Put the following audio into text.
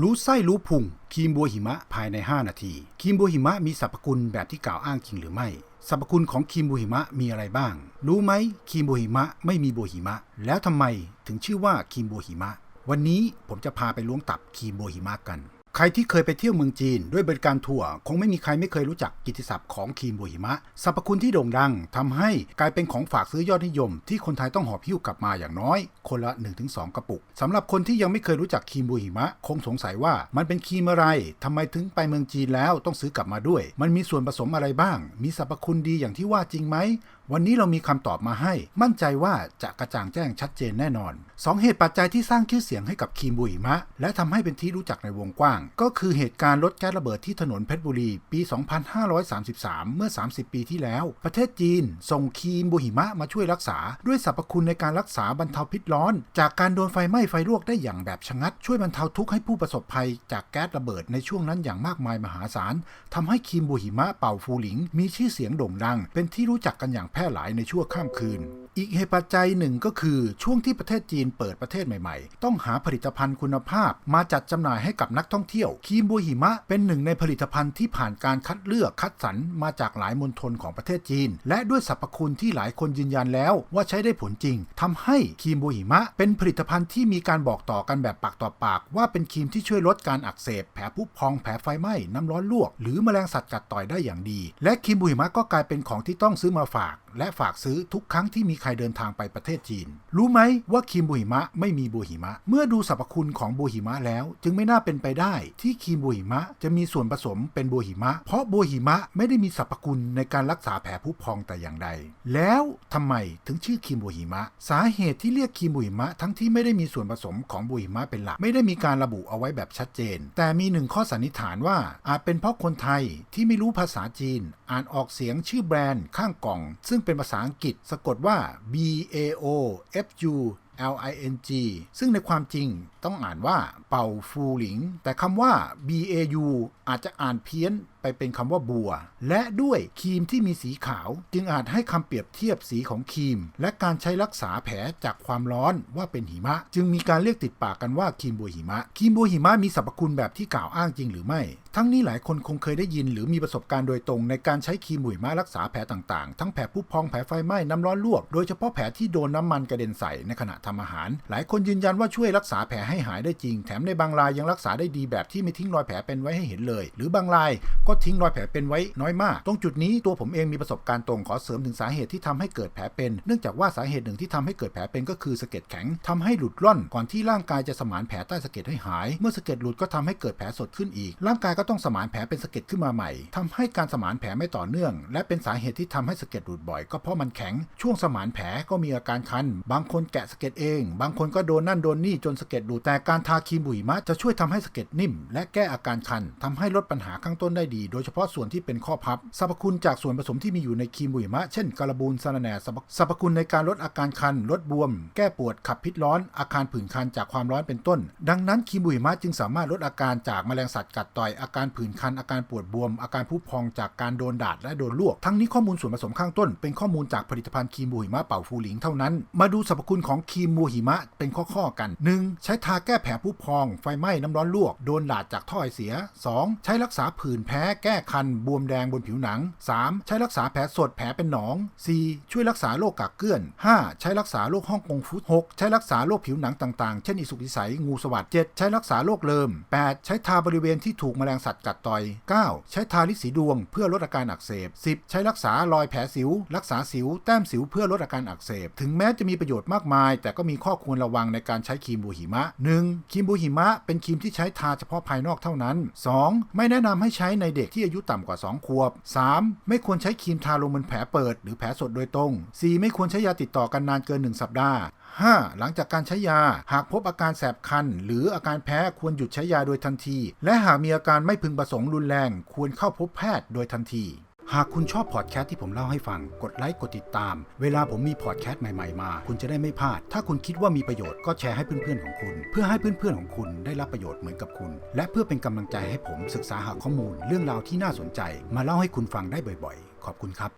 รู้ไส้รู้พุงครีมบัวหิมะภายใน 5 นาทีครีมบัวหิมะมีสรรพคุณแบบที่กล่าวอ้างจริงหรือไม่สรรพคุณของครีมบัวหิมะมีอะไรบ้าง รู้ไหมครีมบัวหิมะไม่มีบัวหิมะ แล้วทำไมถึงชื่อว่าครีมบัวหิมะ วันนี้ผมจะพาไปล้วงตับครีมบัวหิมะกัน ใครที่เคยไปเที่ยวเมืองจีนด้วยบริการทัวร์คงไม่มีใครไม่เคยรู้จักกิติศัพท์ของครีมบัวหิมะสรรพคุณที่โด่งดังทำให้กลายเป็นของฝากซื้อยอดนิยม ที่คนไทยต้องหอบหิ้วกลับมาอย่างน้อย คนละ 1-2 กระปุกสำหรับคนที่ยังไม่เคยรู้จักครีมบัวหิมะ คงสงสัยว่ามันเป็นครีมอะไรทำไมถึงไปเมืองจีนแล้วต้องซื้อกลับมาด้วย มันมีส่วนผสมอะไรบ้าง มีสรรพคุณดีอย่างที่ว่าจริงไหม วันนี้เรามีคำตอบมาให้ มั่นใจว่าจะกระจ่างแจ้งชัดเจนแน่นอน 2 เหตุปัจจัยที่สร้างชื่อเสียงให้กับคีมบุยมะ และทำให้เป็นที่รู้จักในวงกว้าง ก็คือเหตุการณ์รถแก๊สระเบิดที่ถนนเพชรบุรี ปี 2533 เมื่อ 30 ปีที่แล้ว ประเทศจีน ส่งคีมบุหิมะมาช่วยรักษา ด้วยสรรพคุณในการรักษาบรรเทาพิษร้อน จากการโดนไฟไหม้ไฟลวกได้อย่างแบบชะงัด ช่วยบรรเทาทุกข์ให้ผู้ประสบภัย จากแก๊สระเบิดในช่วงนั้นอย่างมากมายมหาศาลทำให้คีมบุหิมะเป่าฟูหลิง มีชื่อเสียงโด่งดัง เป็นที่รู้จักกันอย่างแพร่หลายในชั่วข้ามคืนอีกเหตุปัจจัยหนึ่งก็คือช่วงที่ประเทศจีนเปิดประเทศใหม่ๆ ต้องหาผลิตภัณฑ์คุณภาพ มาจัดจำหน่ายให้กับนักท่องเที่ยวครีมบัวหิมะเป็นหนึ่งในผลิตภัณฑ์ที่ผ่านการคัดเลือกคัดสรรมาจากหลายมณฑลของประเทศจีน และด้วยสรรพคุณที่หลายคนยืนยันแล้วว่าใช้ได้ผลจริงทำให้ครีมบัวหิมะ เป็นผลิตภัณฑ์ที่มีการบอกต่อกันแบบปากต่อปาก ว่าเป็นครีมที่ช่วยลดการอักเสบแผลผุพองแผลไฟไหม้น้ำร้อนลวก หรือแมลงสัตว์กัดต่อยได้อย่างดี และครีมบัวหิมะก็กลายเป็นของที่ต้องซื้อมาฝาก และฝากซื้อทุกครั้งที่มีใครเดินทางไปประเทศจีน รู้ไหมว่าครีมบัวหิมะไม่มีบัวหิมะ เมื่อดูสรรพคุณของบัวหิมะแล้ว จึงไม่น่าเป็นไปได้ ที่ครีมบัวหิมะจะมีส่วนผสมเป็นบัวหิมะ เพราะบัวหิมะไม่ได้มีสรรพคุณในการรักษาแผลผุพองแต่อย่างใด แล้วทำไมถึงชื่อครีมบัวหิมะ สาเหตุที่เรียกครีมบัวหิมะทั้งที่ไม่ได้มีส่วนผสมของบัวหิมะเป็นหลัก ไม่ได้มีการระบุเอาไว้แบบชัดเจน แต่มีหนึ่งข้อสันนิษฐานว่า อาจเป็นเพราะคนไทยที่ไม่รู้ภาษาจีน อ่านออกเสียงชื่อแบรนด์ข้างกล่อง ซึ่งเป็นภาษาอังกฤษสะกดว่า B A O F U L I N G ซึ่งในความจริงต้องอ่านว่าเป่าฟูหลิง แต่คำว่า B A U อาจจะอ่านเพี้ยนไปเป็นคำว่าบัว และด้วยครีมที่มีสีขาว จึงอาจให้คำเปรียบเทียบสีของครีม และการใช้รักษาแผลจากความร้อนว่าเป็นหิมะ จึงมีการเรียกติดปากกันว่าครีมบัวหิมะครีมบัวหิมะมีสรรพคุณแบบที่กล่าวอ้างจริงหรือไม่ ทั้งนี้หลายคนคงเคยได้ยิน หรือมีประสบการณ์โดยตรงในการใช้ครีมบัวหิมะรักษาแผลต่างๆ ทั้งแผลผุพองแผลไฟไหม้น้ำร้อนลวก โดยเฉพาะแผลที่โดนน้ำมันกระเด็นใส่ในขณะทำอาหาร หลายคนยืนยันว่าช่วยรักษาแผลให้หายได้จริง แถมในบางรายยังรักษาได้ดีแบบที่ไม่ทิ้งรอยแผลเป็นไว้ให้เห็นเลย หรือบางรายกทิ้งรอยแผลเป็นไว้น้อยมาก ตรงจุดนี้ตัวผมเองมีประสบการณ์ตรงขอเสริมถึงสาเหตุที่ทำให้เกิดแผลเป็น เนื่องจากว่าสาเหตุหนึ่งที่ทำให้เกิดแผลเป็นก็คือสะเก็ดแข็งทำให้หลุดร่อนก่อนที่ร่างกายจะสมานแผลใต้สะเก็ดให้หาย เมื่อสะเก็ดหลุดก็ทำให้เกิดแผลสดขึ้นอีก ร่างกายก็ต้องสมานแผลเป็นสะเก็ดขึ้นมาใหม่ทำให้การสมานแผลไม่ต่อเนื่อง และเป็นสาเหตุที่ทำให้สะเก็ดหลุดบ่อยก็เพราะมันแข็ง ช่วงสมานแผลก็มีอาการคัน บางคนแกะสะเก็ดเอง บางคนก็โดนนั่นโดนนี่จนสะเก็ดหลุดแต่การทาครีมบุ๋ยมะจะช่วยทำให้สะเก็ดนิ่ม และแก้อาการคันทำให้ลดปัญหาข้างต้นได้ดีโดยเฉพาะส่วนที่เป็นข้อพับสรรพคุณจากส่วนผสมที่มีอยู่ในครีมุยมะ เช่นกระบูนซาลาแหน่สรรพคุณในการลดอาการคัน ลดบวม แก้ปวดขับพิษร้อน อาการผื่นคันจากความร้อนเป็นต้น ดังนั้นครีมุยมะจึงสามารถลดอาการจากแมลงสัตว์กัดต่อยอาการผื่นคันอาการปวดบวม อาการพุพองจากการโดนดาดและโดนลวก ทั้งนี้ข้อมูลส่วนผสมข้างต้น เป็นข้อมูลจากผลิตภัณฑ์ครีมบุ๋ยมะเป่าฟูหลิงเท่านั้น มาดูสรรพคุณของครีมบุหิมะเป็นข้อๆกัน 1. ใช้ทาแก้แผลพุพอง ไฟไหม้น้ำร้อนลวก โดนดาดจากท่อไอเสีย 2. ใช้รักษาผื่นแพ้แก้คันบวมแดงบนผิวหนัง 3. ใช้รักษาแผลสดแผลเป็นหนอง 4. ช่วยรักษาโรคกากเกลื่อน 5. ใช้รักษาโรคห้องกงฟุต 6. ใช้รักษาโรคผิวหนังต่างๆ เช่นอิสุกอิสัยงูสวัสด 7. ใช้รักษาโรคเลิม 8. ใช้ทาบริเวณที่ถูกแมลงสัตว์กัดต่อย 9. ใช้ทาลิสีดวงเพื่อลดอาการอักเสบ 10. ใช้รักษารอยแผลสิว รักษาสิว แต้มสิวเพื่อลดอาการอักเสบ ถึงแม้จะมีประโยชน์มากมาย แต่ก็มีข้อควรระวังในการใช้ครีมบูหิมะ 1. ครีมบูหิมะเป็นครีมที่ใช้ทาเฉพาะภายนอกเท่านั้น 2. ไม่แนะนำให้ใช้ในเด็กที่อายุต่ำกว่า 2 ขวบ 3. ไม่ควรใช้ครีมทาลงบนแผลเปิด หรือแผลสดโดยตรง 4. ไม่ควรใช้ยาติดต่อกันนานเกิน 1 สัปดาห์ 5. หลังจากการใช้ยา หากพบอาการแสบคัน หรืออาการแพ้ควรหยุดใช้ยาโดยทันที และหากมีอาการไม่พึงประสงค์รุนแรง ควรเข้าพบแพทย์โดยทันที หากคุณชอบพอดแคสต์ที่ผมเล่าให้ฟัง กดไลค์กดติดตาม เวลาผมมีพอดแคสต์ใหม่ๆมา คุณจะได้ไม่พลาด ถ้าคุณคิดว่ามีประโยชน์ก็แชร์ให้เพื่อนๆของคุณ เพื่อให้เพื่อนๆของคุณได้รับประโยชน์เหมือนกับคุณ และเพื่อเป็นกำลังใจให้ผมศึกษาหาข้อมูล เรื่องราวที่น่าสนใจ มาเล่าให้คุณฟังได้บ่อยๆ ขอบคุณครับ